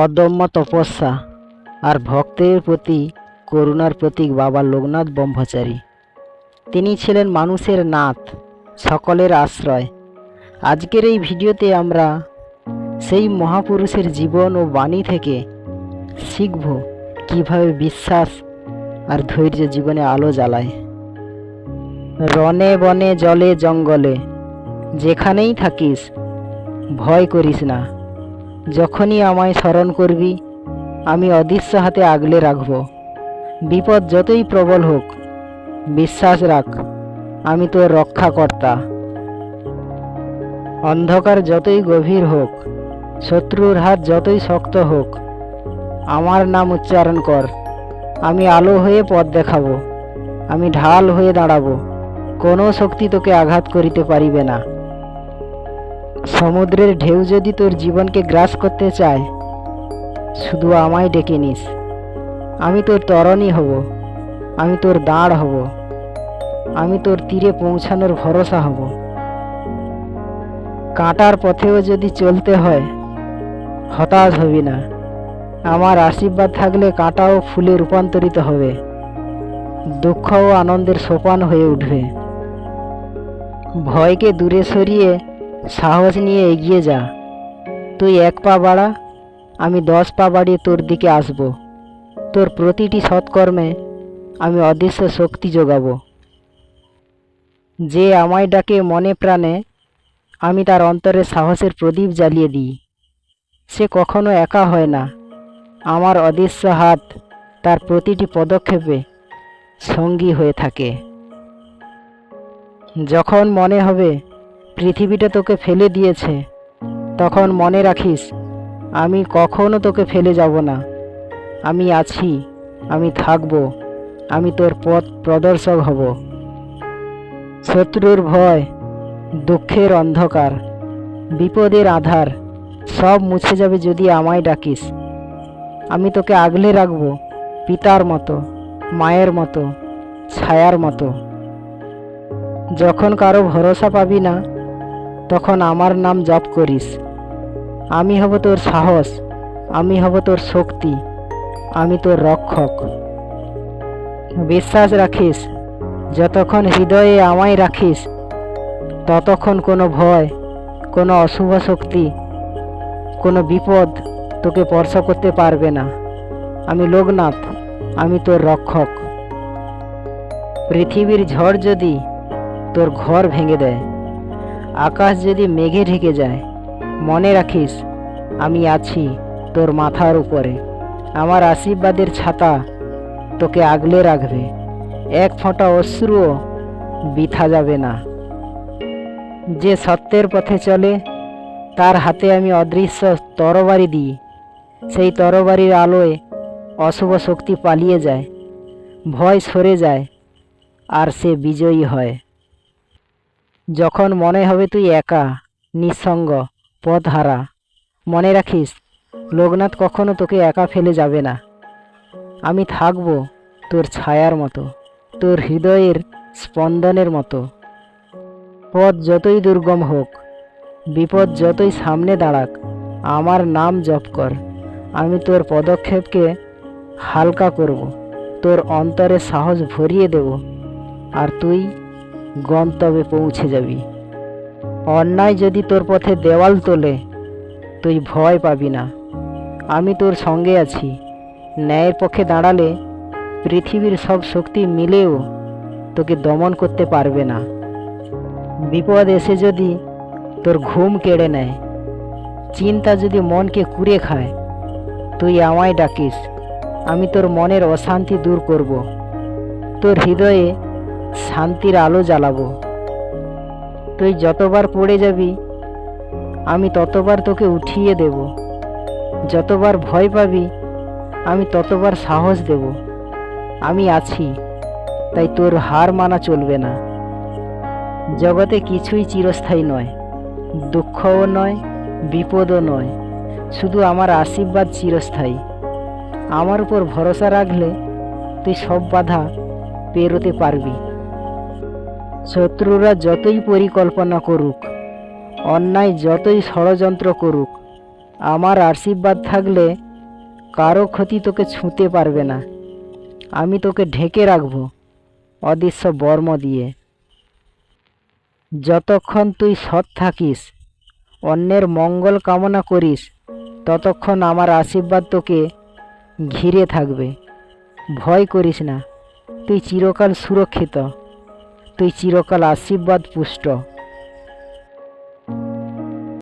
অদম্য তপস্যা আর ভক্তের প্রতি করুণার প্রতীক বাবা লোকনাথ ব্রহ্মচারী। তিনি ছিলেন মানুষের নাথ, সকলের আশ্রয়। আজকের এই ভিডিওতে আমরা সেই মহাপুরুষের জীবন ও বাণী থেকে শিখব কীভাবে বিশ্বাস আর ধৈর্য জীবনে আলো জ্বালায়। রনে বনে জলে জঙ্গলে, যেখানেই থাকিস, ভয় করিস না। যখনই আমায় স্মরণ করবি, আমি অদৃশ্য হাতে আগলে রাখব। বিপদ যতই প্রবল হোক, বিশ্বাস রাখ, আমি তোর রক্ষাকর্তা। অন্ধকার যতই গভীর হোক, শত্রুর হাত যতই শক্ত হোক, আমার নাম উচ্চারণ কর। আমি আলো হয়ে পথ দেখাবো, আমি ঢাল হয়ে দাঁড়াবো, কোনো শক্তি তোকে আঘাত করিতে পারিবে না। সমুদ্রের ঢেউ যদি তোর জীবনকে গ্রাস করতে চায়, শুধু আমায় ডেকে নিস। আমি তোর তরণী হব, আমি তোর দাঁড় হব, আমি তোর তীরে পৌঁছানোর ভরসা হব। কাঁটার পথেও যদি চলতে হয়, হতাশ হবি না। আমার আশীর্বাদ থাকলে কাঁটাও ফুলে রূপান্তরিত হবে। দুঃখ ও আনন্দের সোপান হয়ে উঠবে। ভয়কে দূরে সরিয়ে সাহস নিয়ে এগিয়ে যা। তুই এক পা বাড়া, আমি দশ পা বাড়িয়ে তোর দিকে আসব। তোর প্রতিটি সৎকর্মে আমি অদৃশ্য শক্তি যোগাবো। যে আমায় ডাকে মনে প্রাণে, আমি তার অন্তরে সাহসের প্রদীপ জ্বালিয়ে দিই। সে কখনো একা হয় না। আমার অদৃশ্য হাত তার প্রতিটি পদক্ষেপে সঙ্গী হয়ে থাকে। যখন মনে হবে পৃথিবীটা তোকে ফেলে দিয়েছে। তখন মনে রাখিস, আমি কখনো তোকে ফেলে যাব না। আমি আছি, আমি থাকব, আমি তোর পথ প্রদর্শক হব। শত্রুর ভয়, দুঃখের অন্ধকার, বিপদের আধার, সব মুছে যাবে যদি আমায় ডাকিস। আমি তোকে আগলে রাখব, পিতার মতো, মায়ের মতো, ছায়ার মতো। যখন কারও ভরসা পাবি না তখন আমার নাম জপ করিস। আমি হব তোর সাহস, আমি হব তোর শক্তি, আমি তোর রক্ষক। বিশ্বাস রাখিস, যতক্ষণ হৃদয়ে আমায় রাখিস, ততক্ষণ কোনো ভয়, কোনো অশুভ শক্তি, কোনো বিপদ তোকে স্পর্শ করতে পারবে না। আমি লোকনাথ, আমি তোর রক্ষক। পৃথিবীর ঝড় যদি তোর ঘর ভেঙে দেয় আকাশ যদি মেঘে ঢেকে যায়, মনে রাখিস, আমি আছি তোর মাথার উপরে। আমার আশীর্বাদের ছাতা তোকে আগলে রাখবে। এক ফোঁটা অশ্রুও বৃথা যাবে না। যে সত্যের পথে চলে, তার হাতে আমি অদৃশ্য তরবারি দিই। সেই তরবারির আলোয় অশুভ শক্তি পালিয়ে যায়, ভয় সরে যায়, আর সে বিজয়ী হয়। যখন মনে হবে তুই একা, নিঃসঙ্গ, পথহারা, মনে রাখিস, লোকনাথ কখনো তোকে একা ফেলে যাবে না। আমি থাকব তোর ছায়ার মতো, তোর হৃদয়ের স্পন্দনের মতো। পথ যতই দুর্গম হোক, বিপদ যতই সামনে দাঁড়াক, আমার নাম জপ কর। আমি তোর পদক্ষেপকে হালকা করব, তোর অন্তরে সাহস ভরিয়ে দেব, আর তুই গন্তব্যে পৌঁছে যাবি। অন্যায় যদি তোর পথে দেওয়াল তোলে, তুই ভয় পাবি না। আমি তোর সঙ্গে আছি। ন্যায়ের পক্ষে দাঁড়ালে পৃথিবীর সব শক্তি মিলেও তোকে দমন করতে পারবে না। বিপদ এসে যদি তোর ঘুম কেড়ে নেয়, চিন্তা যদি মনকে কুড়ে খায়, তুই আমায় ডাকিস। আমি তোর মনের অশান্তি দূর করব। তোর হৃদয়ে শান্তির আলো জ্বালাবো। তুই যতবার পড়ে যাবি, আমি ততবার তোকে উঠিয়ে দেব। যতবার ভয় পাবি, আমি ততবার সাহস দেব। আমি আছি, তাই তোর হার মানা চলবে না। জগতে কিছুই চিরস্থায়ী নয়, দুঃখও নয়, বিপদও নয়, শুধু আমার আশীর্বাদ চিরস্থায়ী। আমার উপর ভরসা রাখলে তুই সব বাধা পেরোতে পারবি। শত্রুরা যতই পরিকল্পনা করুক, অন্যায় যতই ষড়যন্ত্র করুক, আমার আশীর্বাদ থাকলে কারও ক্ষতি তোকে ছুঁতে পারবে না। আমি তোকে ঢেকে রাখব অদৃশ্য বর্ম দিয়ে। যতক্ষণ তুই সৎ থাকিস, অন্যের মঙ্গল কামনা করিস, ততক্ষণ আমার আশীর্বাদ তোকে ঘিরে থাকবে। ভয় করিস না, তুই চিরকাল সুরক্ষিত। তুই চিরকাল আশীর্বাদ পুষ্ট।